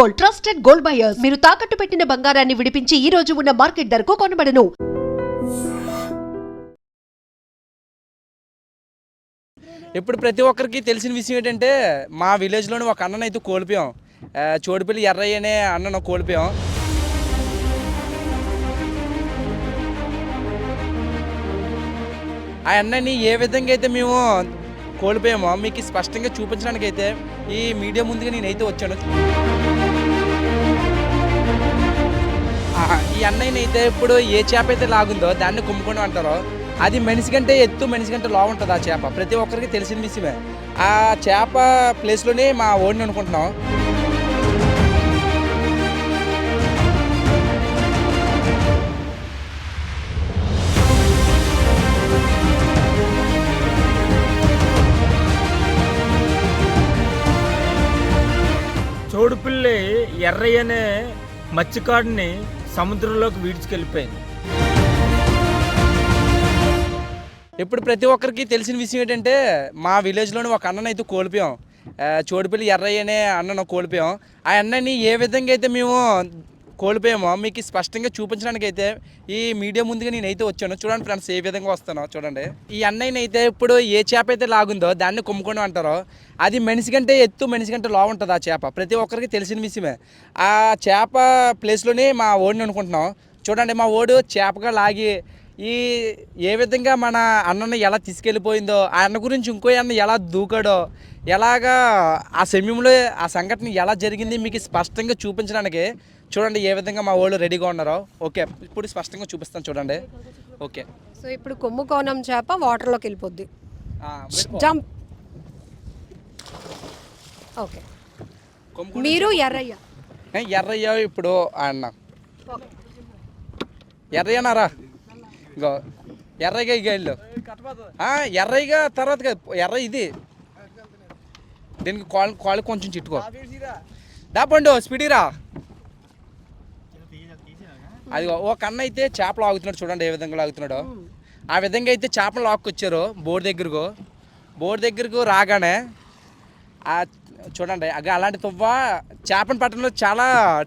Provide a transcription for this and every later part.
Gold trusted gold buyers. మీరు తాకట్టు పెట్టిన బంగారాన్ని విడిపించి ఈ రోజు ఉన్న మార్కెట్ ధరకు కొనబడను. ఇప్పుడు ప్రతి ఒక్కరికి తెలిసిన విషయం ఏంటంటే మా విలేజ్లోని ఒక అన్నను అయితే కోల్పోయాం. చోడుపల్లి ఎర్రయ్య అనే అన్నను కోల్పోయాం. ఆ అన్నని ఏ విధంగా అయితే మేము కోల్పోయామో మీకు స్పష్టంగా చూపించడానికి అయితే ఈ మీడియా ముందుగా నేనైతే వచ్చాను. ఈ అన్నయ్యని అయితే ఇప్పుడు ఏ చేప అయితే లాగుందో దాన్ని కుమ్ముకొని అంటారో అది మనిషి కంటే ఎత్తు మనిషి కంటే లో ఉంటుంది ఆ చేప. ప్రతి ఒక్కరికి తెలిసిన విషయమే ఆ చేప ప్లేస్లోనే మా ఓడిని అనుకుంటున్నాం. చోడుపిల్లి ఎర్రయ్యనే మత్స్యకాడిని సముద్రంలోకి వీడ్చుకెళ్ళిపోయింది. ఇప్పుడు ప్రతి ఒక్కరికి తెలిసిన విషయం ఏంటంటే మా విలేజ్లోని ఒక అన్నను అయితే కోల్పోయాం. చోడిపల్లి చోడుపల్లి ఎర్రయ్య అనే అన్నను కోల్పోయాం. ఆ అన్నని ఏ విధంగా అయితే మేము కోల్పోయామో మీకు స్పష్టంగా చూపించడానికి అయితే ఈ మీడియా ముందుగా నేనైతే వచ్చాను. చూడండి ఫ్రెండ్స్ ఏ విధంగా వస్తానో చూడండి. ఈ అన్నయ్యని అయితే ఇప్పుడు ఏ చేప అయితే లాగుందో దాన్ని కుమ్ముకొని అంటారో అది మనిషి కంటే ఎత్తు మనిషి కంటే లో ఉంటుంది ఆ చేప. ప్రతి ఒక్కరికి తెలిసిన విషయమే. ఆ చేప ప్లేస్లోనే మా ఓడిని అనుకుంటున్నాం. చూడండి మా ఓడు చేపగా లాగి ఈ ఏ విధంగా మన అన్నను ఎలా తీసుకెళ్ళిపోయిందో ఆ అన్న గురించి ఇంకో అన్న ఎలా దూకాడో ఎలాగా ఆ సమయంలో ఆ సంఘటన ఎలా జరిగింది మీకు స్పష్టంగా చూపించడానికి చూడండి ఏ విధంగా మా వాళ్ళు రెడీగా ఉన్నారో. ఓకే ఇప్పుడు స్పష్టంగా చూపిస్తాను చూడండి. ఓకే సో ఇప్పుడు కొమ్ము కోనం చేప వాటర్లోకి వెళ్ళిపోద్ది. జంప్ ఓకే మీరు ఎర్రయ్య. ఎర్రయ్య ఇప్పుడు అన్న. ఎర్రయ్యనారా ఇంకో ఎర్రయ్య ఇక వెళ్ళు. ఎర్రయ్యగా తర్వాత కాదు, ఎర్ర ఇది. దీనికి కాలు కాలు కొంచెం చిట్టుకో. దా పండు స్పీడీరా అది ఓ కన్న అయితే చేపలు ఆగుతున్నాడు చూడండి ఏ విధంగా లాగుతున్నాడో ఆ విధంగా అయితే చేపలు లాక్కొచ్చారు బోర్డు దగ్గరకు. బోర్డు దగ్గరకు రాగానే ఆ చూడండి అగ అలాంటి తువ్వ చేపను పట్టడంలో చాలా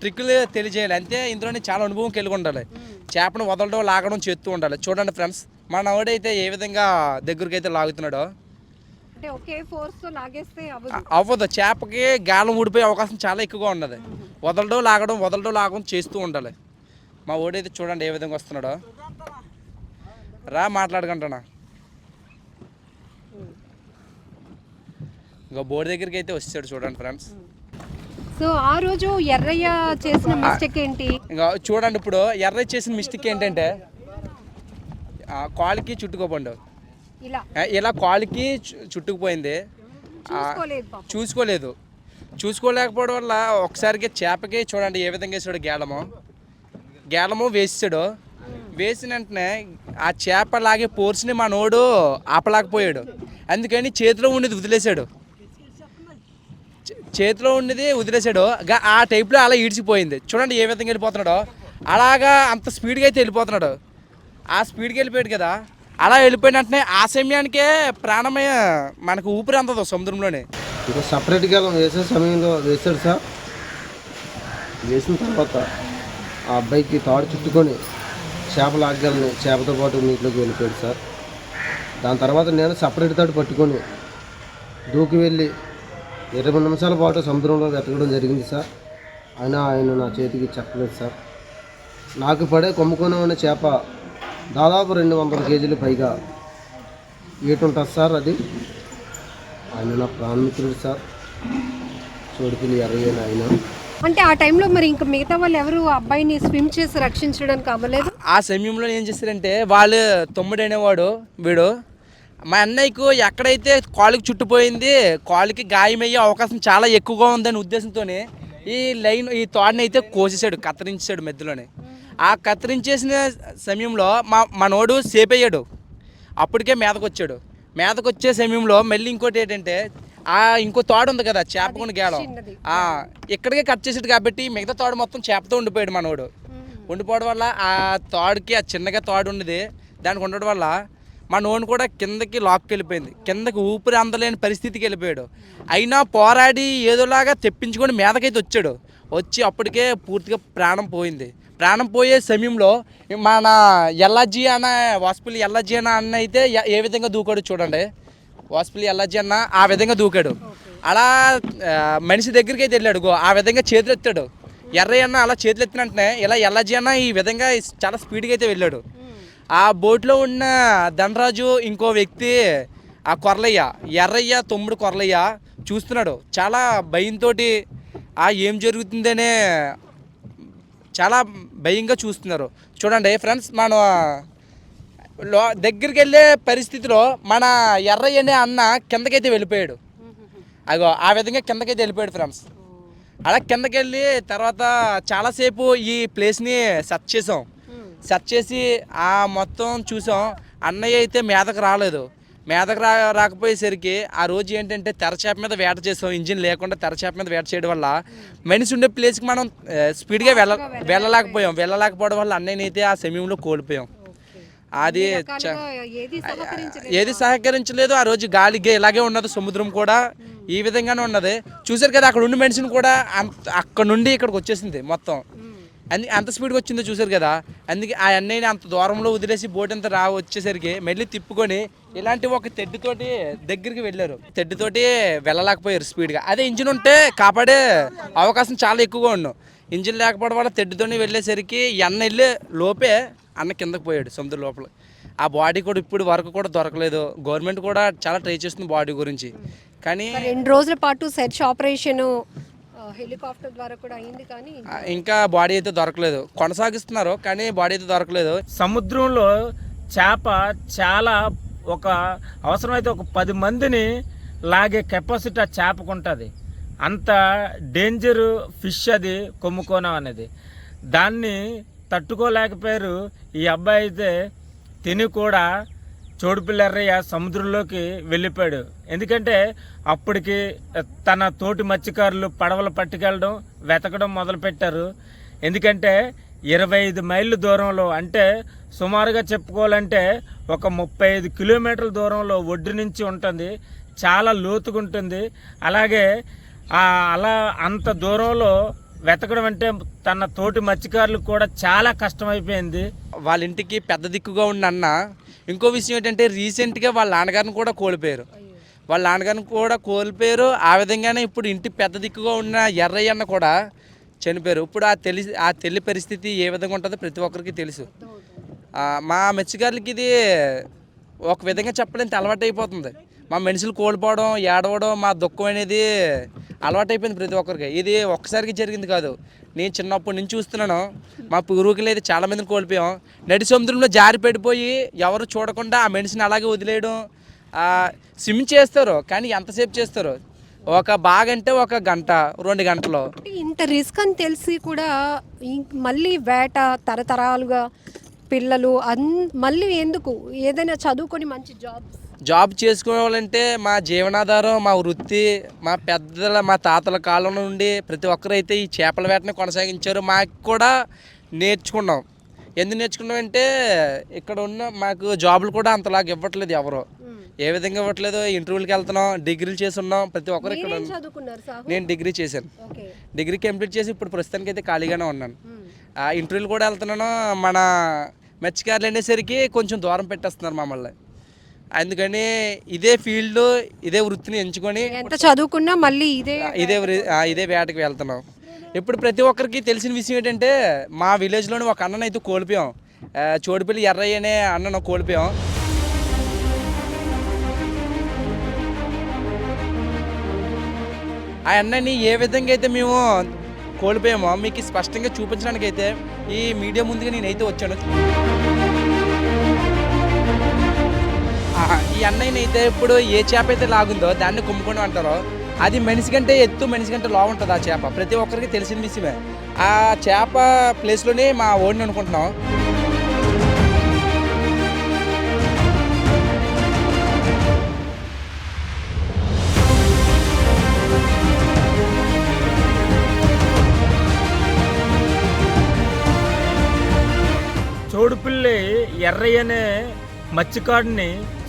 ట్రిక్కులు తెలియజేయాలి. అంతే ఇందులోనే చాలా అనుభవం కలిగి ఉండాలి. చేపను వదలడం లాగడం చేస్తూ ఉండాలి. చూడండి ఫ్రెండ్స్ మన వాడైతే ఏ విధంగా దగ్గరికి అయితే లాగుతున్నాడో ఒకే అవ్వదు. చేపకి గాలం ఊడిపోయే అవకాశం చాలా ఎక్కువగా ఉన్నది. వదలడం లాగడం వదలడం లాగడం చేస్తూ ఉండాలి. మా ఓడైతే చూడండి ఏ విధంగా వస్తున్నాడో. రా మాట్లాడకంటానా ఇంకా బోర్డు దగ్గరికి అయితే వచ్చాడు చూడండి ఫ్రెండ్స్. సో ఆ రోజు ఎర్రయ్య చేసిన మిస్టేక్ ఏంటి? ఇంకా చూడండి ఇప్పుడు ఎర్ర చేసిన మిస్టేక్ ఏంటంటే కాలుకి చుట్టుకోపండు. ఇలా. ఇలా కాలుకి చుట్టుకుపోయింది. చూసుకోలేదు చూసుకోలేకపోవడం వల్ల ఒకసారికి చేపకి చూడండి ఏ విధంగా వేసాడు గేలము. గేలము వేసాడు. వేసిన వెంటనే ఆ చేప లాగే పోర్స్ని మా నోడు ఆపలేకపోయాడు. అందుకని చేతిలో ఉండేది వదిలేశాడు. చే- చేతిలో ఉండేది వదిలేశాడు. ఆ టైప్లో అలా ఈడ్చిపోయింది. చూడండి ఏ విధంగా వెళ్ళిపోతున్నాడో. అలాగా అంత స్పీడ్గా అయితే వెళ్ళిపోతున్నాడు. ఆ స్పీడ్కి వెళ్ళిపోయాడు కదా. అలా వెళ్ళిపోయిన వెంటనే ఆ సమయానికే ప్రాణమయ మనకు ఊపిరి అందదు సముద్రంలోనే. సపరేట్గా వేసే సమయంలో వేసాడు సార్. వేసిన తర్వాత ఆ అబ్బాయికి తాడు చుట్టుకొని చేపలు ఆగ్గాలని చేపతో పాటు నీటిలోకి వెళ్ళిపోయాడు సార్. దాని తర్వాత నేను సపరేట్ తాడు పట్టుకొని దూకి వెళ్ళి ఇరవై నిమిషాల పాటు సముద్రంలో వెతకడం జరిగింది సార్. అయినా ఆయన నా చేతికి చెప్పలేదు సార్. నాకు పడే కొమ్ముకొని ఉన్న చేప దాదాపు రెండు వందల కేజీలు పైగా. ఏటుంటుంది సార్ అది? ఆయన నా ప్రాణమిత్రుడు సార్. చోడుపిల్లి ఎర్రయ్యని ఆయన. అంటే ఆ టైంలో మరి ఇంకా మిగతా వాళ్ళు ఎవరు అబ్బాయిని స్విమ్ చేసి రక్షించడానికి అవ్వలేదు? ఆ సమయంలో ఏం చేస్తారంటే వాళ్ళు తమ్ముడు అనేవాడు వీడు. మా అన్నయ్యకు ఎక్కడైతే కాలుకి చుట్టుపోయింది కాలుకి గాయమయ్యే అవకాశం చాలా ఎక్కువగా ఉందనే ఉద్దేశంతోనే ఈ లైన్ ఈ తోడని అయితే కోసేసాడు కత్తిరించాడు మధ్యలోనే ఆ కత్తిరించేసిన సమయంలో మా మనోడు సేఫ్ అయ్యాడు అప్పటికే మీదకొచ్చాడు. మీదకొచ్చే సమయంలో మళ్ళీ ఇంకోటి ఏంటంటే ఆ ఇంకో తాడు ఉంది కదా చేపకుండా గేలం. చిన్నది. ఆ ఇక్కడికే కట్ చేసాడు కాబట్టి మిగతా తాడు మొత్తం చేపతో ఉండిపోయాడు మనోడు. ఉండిపోవడం వల్ల ఆ తాడుకి ఆ చిన్నగా తాడు ఉన్నది దానికి ఉండడం వల్ల మా నోన్ కూడా కిందకి లాక్కి వెళ్ళిపోయింది. కిందకి ఊపిరి అందలేని పరిస్థితికి వెళ్ళిపోయాడు. అయినా పోరాడి ఏదోలాగా తెప్పించుకొని మీదకైతే వచ్చాడు. వచ్చి అప్పటికే పూర్తిగా ప్రాణం పోయింది. ప్రాణం పోయే సమయంలో మన ఎల్లాజీ అన్న వాసుపల్లి ఎల్లాజీ అన్న అన్న అయితే ఏ విధంగా దూకాడు చూడండి. వాసుపల్లి ఎల్లాజీ అన్న ఆ విధంగా దూకాడు. అలా మనిషి దగ్గరికి అయితే వెళ్ళాడు. గో ఆ విధంగా చేతులు ఎత్తాడు ఎర్రయ్య అన్న అలా చేతులు ఎత్తినంటే ఇలా ఎల్లాజీ అన్న ఈ విధంగా చాలా స్పీడ్గా అయితే వెళ్ళాడు. ఆ బోట్లో ఉన్న ధనరాజు ఇంకో వ్యక్తి ఆ కొరలయ్య ఎర్రయ్య తమ్ముడు కొరలయ్య చూస్తున్నాడు. చాలా భయంతో ఆ ఏం జరుగుతుందనే చాలా భయంగా చూస్తున్నారు. చూడండి ఫ్రెండ్స్ మన దగ్గరికి వెళ్ళే పరిస్థితిలో మన ఎర్రయ్య అనే అన్న కిందకైతే వెళ్ళిపోయాడు. అగో ఆ విధంగా కిందకైతే వెళ్ళిపోయాడు ఫ్రెండ్స్. అలా కిందకి వెళ్ళి తర్వాత చాలాసేపు ఈ ప్లేస్ని సెర్చ్ చేసాం. సెర్చ్ చేసి ఆ మొత్తం చూసాం. అన్నయ్య అయితే మీదకు రాలేదు. మీదకు రా రాకపోయేసరికి ఆ రోజు ఏంటంటే తెరచేప మీద వేట చేసాం. ఇంజిన్ లేకుండా తెరచేప మీద వేట చేయడం వల్ల మనిషి ఉండే ప్లేస్కి మనం స్పీడ్గా వెళ్ళ వెళ్ళలేకపోయాం. వెళ్ళలేకపోవడం వల్ల అన్నయ్యని అయితే ఆ సమయంలో కోల్పోయాం. అది ఏది సహకరించలేదు. ఆ రోజు గాలిగే ఇలాగే ఉన్నది సముద్రం కూడా. ఈ విధంగానే ఉన్నది. చూసారు కదా అక్కడ ఉండి మనిషిని కూడా అక్కడ నుండి ఇక్కడికి వచ్చేసింది మొత్తం. అందు అంత స్పీడ్గా వచ్చిందో చూసారు కదా. అందుకే ఆ అన్నయ్యని అంత దూరంలో వదిలేసి బోట్ అంతా రా వచ్చేసరికి మళ్ళీ తిప్పుకొని ఇలాంటి ఒక తెడ్డుతోటి దగ్గరికి వెళ్ళారు. తెడ్డుతోటి వెళ్ళలేకపోయారు స్పీడ్గా. అదే ఇంజిన్ ఉంటే కాపాడే అవకాశం చాలా ఎక్కువగా ఉన్నాం. ఇంజిన్ లేకపోవడం వల్ల తెడ్డుతోని వెళ్ళేసరికి ఈ అన్న వెళ్ళే లోపే అన్న కిందకు పోయాడు సముద్రం లోపల. ఆ బాడీ కూడా ఇప్పుడు వరకు కూడా దొరకలేదు. గవర్నమెంట్ కూడా చాలా ట్రై చేస్తుంది బాడీ గురించి. కానీ రెండు రోజుల పాటు సెర్చ్ ఆపరేషన్ హెలికాప్టర్ ద్వారా కూడా అయింది కానీ ఇంకా బాడీ అయితే దొరకలేదు. కొనసాగిస్తున్నారు కానీ బాడీ అయితే దొరకలేదు. సముద్రంలో చేప చాలా ఒక అవసరమైతే ఒక పది మందిని లాగే కెపాసిటీ ఆ చేపకు ఉంటుంది. అంత డేంజర్ ఫిష్ అది కొమ్ముకోనం అనేది. దాన్ని తట్టుకోలేకపోయారు ఈ అబ్బాయి అయితే తిని కూడా చోడుపిల్లెర్రయ్య సముద్రంలోకి వెళ్ళిపోయాడు. ఎందుకంటే అప్పటికి తన తోటి మత్స్యకారులు పడవలు పట్టుకెళ్ళడం వెతకడం మొదలుపెట్టారు. ఎందుకంటే ఇరవై ఐదు మైళ్ళు దూరంలో అంటే సుమారుగా చెప్పుకోవాలంటే ఒక ముప్పై ఐదు కిలోమీటర్ల దూరంలో ఒడ్డు నుంచి ఉంటుంది. చాలా లోతుగా ఉంటుంది అలాగే అలా అంత దూరంలో వెతకడం అంటే తన తోటి మత్స్యకారులకు కూడా చాలా కష్టమైపోయింది. వాళ్ళ ఇంటికి పెద్ద దిక్కుగా ఉన్న అన్న ఇంకో విషయం ఏంటంటే రీసెంట్గా వాళ్ళ నాన్నగారిని కూడా కోల్పోయారు. వాళ్ళ నాన్నగారిని కూడా కోల్పోయారు. ఆ విధంగానే ఇప్పుడు ఇంటి పెద్ద దిక్కుగా ఉన్న ఎర్రయ్య అన్న కూడా చనిపోయారు. ఇప్పుడు ఆ తెలి ఆ తెల్లి పరిస్థితి ఏ విధంగా ఉంటుందో ప్రతి ఒక్కరికి తెలుసు. మా మత్స్యకారులకి ఇది ఒక విధంగా చెప్పడానికి అలవాటు అయిపోతుంది మా మనుషులు కోల్పోవడం ఏడవడం మా దుఃఖం అనేది అలవాటైపోయింది ప్రతి ఒక్కరికి. ఇది ఒక్కసారికి జరిగింది కాదు. నేను చిన్నప్పటి నుంచి చూస్తున్నాను. మా పూర్వీకులు అయితే చాలామందిని కోల్పోయాం. నడి సముద్రంలో జారి పడిపోయి ఎవరు చూడకుండా ఆ మనిషిని అలాగే వదిలేయడం స్విమ్ చేస్తారు కానీ ఎంతసేపు చేస్తారు? ఒక బాగంటే ఒక గంట రెండు గంటలు. ఇంత రిస్క్ అని తెలిసి కూడా మళ్ళీ వేట తరతరాలుగా పిల్లలు అన్ మళ్ళీ ఎందుకు? ఏదైనా చదువుకొని మంచి జాబ్ జాబ్ చేసుకోవాలంటే మా జీవనాధారం మా వృత్తి మా పెద్దల మా తాతల కాలం నుండి ప్రతి ఒక్కరు అయితే ఈ చేపల వేటని కొనసాగించారు. మాకు కూడా నేర్చుకున్నాం. ఎందుకు నేర్చుకున్నాం అంటే ఇక్కడ ఉన్న మాకు జాబులు కూడా అంతలాగా ఇవ్వట్లేదు ఎవరు. ఏ విధంగా ఇవ్వట్లేదు? ఇంటర్వ్యూలకి వెళ్తున్నాం డిగ్రీలు చేసి ఉన్నాం ప్రతి ఒక్కరు ఇక్కడ నేను డిగ్రీ చేశాను. డిగ్రీ కంప్లీట్ చేసి ఇప్పుడు ప్రస్తుతానికి అయితే ఖాళీగానే ఉన్నాను. ఆ ఇంటర్వ్యూలు కూడా వెళ్తున్నాను. మన మత్స్యకారులు అనేసరికి కొంచెం దూరం పెట్టేస్తున్నారు మమ్మల్ని. అందుకని ఇదే ఫీల్డ్ ఇదే వృత్తిని ఎంచుకొని ఎంత చదువుకున్నా మళ్ళీ ఇదే ఇదే ఇదే వేటకి వెళ్తున్నాం. ఇప్పుడు ప్రతి ఒక్కరికి తెలిసిన విషయం ఏంటంటే మా విలేజ్లోని ఒక అన్నను అయితే కోల్పోయాం. చోడుపల్లి ఎర్రయ్య అనే అన్నను కోల్పోయాం. ఆ అన్నని ఏ విధంగా అయితే మేము కోల్పోయామో మీకు స్పష్టంగా చూపించడానికి అయితే ఈ మీడియా ముందుగా నేనైతే వచ్చాను. ఈ అన్నయ్యని అయితే ఇప్పుడు ఏ చేప అయితే లాగుందో దాన్ని కుమ్ముకొని అంటారో అది మనిషి కంటే ఎత్తు మనిషి కంటే లో ఉంటుంది ఆ చేప. ప్రతి ఒక్కరికి తెలిసిన విషయమే ఆ చేప ప్లేస్లోనే మా ఓడిని అనుకుంటున్నాం. చోడుపిల్లి ఎర్రయ్యనే మత్స్యకారుని